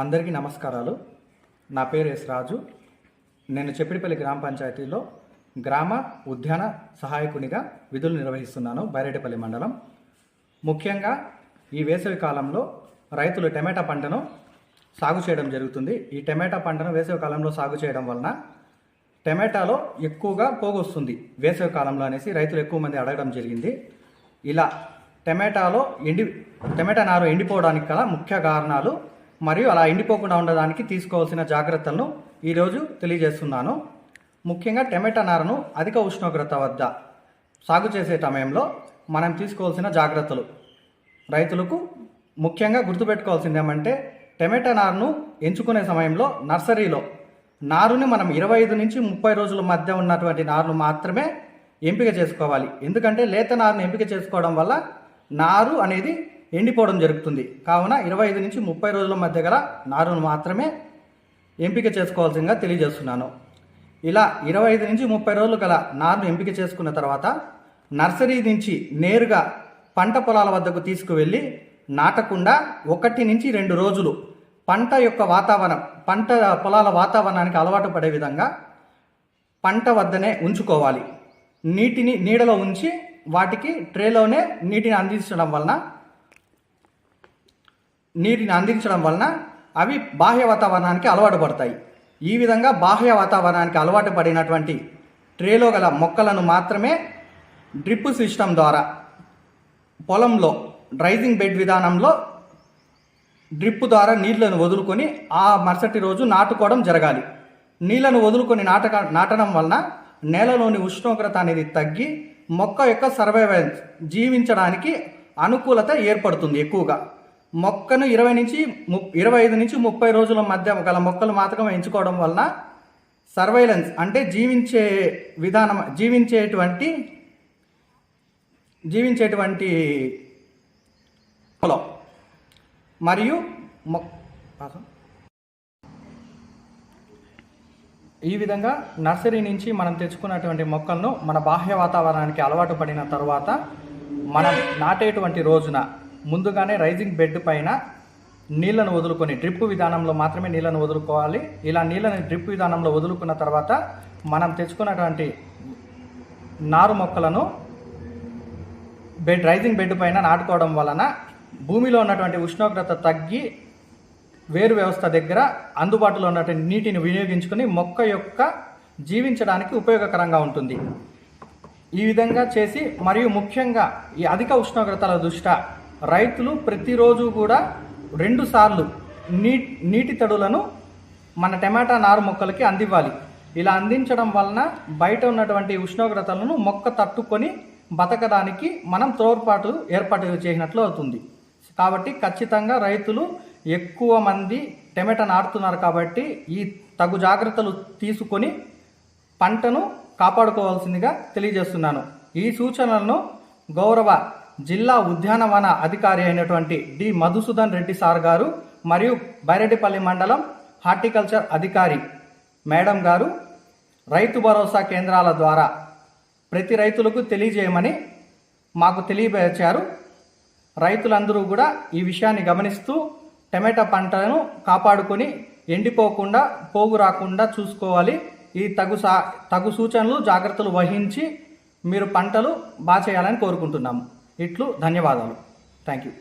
అందరికీ నమస్కారాలు. నా పేరు ఎస్ రాజు. నేను చెప్పిడిపల్లి గ్రామ పంచాయతీలో గ్రామ ఉద్యాన సహాయకునిగా విధులు నిర్వహిస్తున్నాను బైరెడ్డిపల్లి మండలం. ముఖ్యంగా ఈ వేసవి కాలంలో రైతులు టమాటా పంటను సాగు చేయడం జరుగుతుంది. ఈ టమాటా పంటను వేసవి కాలంలో సాగు చేయడం వలన టమాటాలో ఎక్కువగా పోగు వస్తుంది. వేసవి కాలంలో అనేసి రైతులు ఎక్కువ మంది అడగడం జరిగింది. ఇలా టమాటాలో ఎండి టమాటా నారు ఎండిపోవడానికి గల ముఖ్య కారణాలు మరియు అలా ఎండిపోకుండా ఉండడానికి తీసుకోవాల్సిన జాగ్రత్తలను ఈరోజు తెలియజేస్తున్నాను. ముఖ్యంగా టమాటా నారను అధిక ఉష్ణోగ్రత వద్ద సాగు చేసే సమయంలో మనం తీసుకోవాల్సిన జాగ్రత్తలు. రైతులకు ముఖ్యంగా గుర్తుపెట్టుకోవాల్సింది ఏమంటే టమాటా నారును ఎంచుకునే సమయంలో నర్సరీలో నారుని మనం ఇరవై ఐదు నుంచి ముప్పై రోజుల మధ్య ఉన్నటువంటి నారును మాత్రమే ఎంపిక చేసుకోవాలి. ఎందుకంటే లేత నారును ఎంపిక చేసుకోవడం వల్ల నారు అనేది ఎండిపోవడం జరుగుతుంది. కావున ఇరవై ఐదు నుంచి ముప్పై రోజుల మధ్య గల నారును మాత్రమే ఎంపిక చేసుకోవాల్సిందిగా తెలియజేస్తున్నాను. ఇలా ఇరవై ఐదు నుంచి ముప్పై రోజులు గల నారును ఎంపిక చేసుకున్న తర్వాత నర్సరీ నుంచి నేరుగా పంట పొలాల వద్దకు తీసుకువెళ్ళి నాటకుండా ఒకటి నుంచి రెండు రోజులు పంట యొక్క వాతావరణం పంట పొలాల వాతావరణానికి అలవాటు పడే విధంగా పంట వద్దనే ఉంచుకోవాలి. నీటిని నీడలో ఉంచి వాటికి ట్రేలోనే నీటిని అందించడం వలన నీటిని అందించడం వలన అవి బాహ్య వాతావరణానికి అలవాటు పడతాయి. ఈ విధంగా బాహ్య వాతావరణానికి అలవాటు పడినటువంటి ట్రేలో గల మొక్కలను మాత్రమే డ్రిప్ సిస్టమ్ ద్వారా పొలంలో డ్రైజింగ్ బెడ్ విధానంలో డ్రిప్ ద్వారా నీళ్ళను వదులుకొని ఆ మరుసటి రోజు నాటుకోవడం జరగాలి. నీళ్ళను వదులుకొని నాటక నాటడం వలన నేలలోని ఉష్ణోగ్రత అనేది తగ్గి మొక్క యొక్క సర్వైవల్ జీవించడానికి అనుకూలత ఏర్పడుతుంది ఎక్కువగా. మొక్కను ఇరవై నుంచి ము ఇరవై ఐదు నుంచి ముప్పై రోజుల మధ్య గల మొక్కలు మాత్రమే ఎంచుకోవడం వలన సర్వైలెన్స్ అంటే జీవించే విధానం జీవించేటువంటి జీవించేటువంటి పొలం మరియు మొ ఈ విధంగా నర్సరీ నుంచి మనం తెచ్చుకున్నటువంటి మొక్కలను మన బాహ్య వాతావరణానికి అలవాటు పడిన తర్వాత మనం నాటేటువంటి రోజున ముందుగానే రైజింగ్ బెడ్ పైన నీళ్ళను వదులుకొని డ్రిప్ విధానంలో మాత్రమే నీళ్ళను వదులుకోవాలి. ఇలా నీళ్ళని డ్రిప్ విధానంలో వదులుకున్న తర్వాత మనం తెచ్చుకున్నటువంటి నారు మొక్కలను బెడ్ రైజింగ్ బెడ్ పైన నాటుకోవడం వలన భూమిలో ఉన్నటువంటి ఉష్ణోగ్రత తగ్గి వేరు వ్యవస్థ దగ్గర అందుబాటులో ఉన్నటువంటి నీటిని వినియోగించుకొని మొక్క యొక్క జీవించడానికి ఉపయోగకరంగా ఉంటుంది. ఈ విధంగా చేసి మరియు ముఖ్యంగా ఈ అధిక ఉష్ణోగ్రతల దృష్ట్యా రైతులు ప్రతిరోజు కూడా రెండు సార్లు నీ నీటి తడులను మన టమాటా నారు మొక్కలకి అందివ్వాలి. ఇలా అందించడం వలన బయట ఉన్నటువంటి ఉష్ణోగ్రతలను మొక్క తట్టుకొని బతకడానికి మనం తోడ్పాటు ఏర్పాటు చేసినట్లు అవుతుంది. కాబట్టి ఖచ్చితంగా రైతులు ఎక్కువ మంది టమాటా నాటుతున్నారు కాబట్టి ఈ తగు జాగ్రత్తలు తీసుకొని పంటను కాపాడుకోవాల్సిందిగా తెలియజేస్తున్నాను. ఈ సూచనలను గౌరవ జిల్లా ఉద్యానవన అధికారి అయినటువంటి డి. మధుసూదన్ రెడ్డి సార్ గారు మరియు బైరెడ్డిపల్లి మండలం హార్టికల్చర్ అధికారి మేడం గారు రైతు భరోసా కేంద్రాల ద్వారా ప్రతి రైతులకు తెలియజేయమని మాకు తెలియపరిచారు. రైతులందరూ కూడా ఈ విషయాన్ని గమనిస్తూ టమాటా పంటను కాపాడుకొని ఎండిపోకుండా పోగు రాకుండా చూసుకోవాలి. ఈ తగు సా తగు సూచనలు జాగ్రత్తలు వహించి మీరు పంటలు బాగా చేయాలని కోరుకుంటున్నాము. ఇట్లు ధన్యవాదాలు. Thank you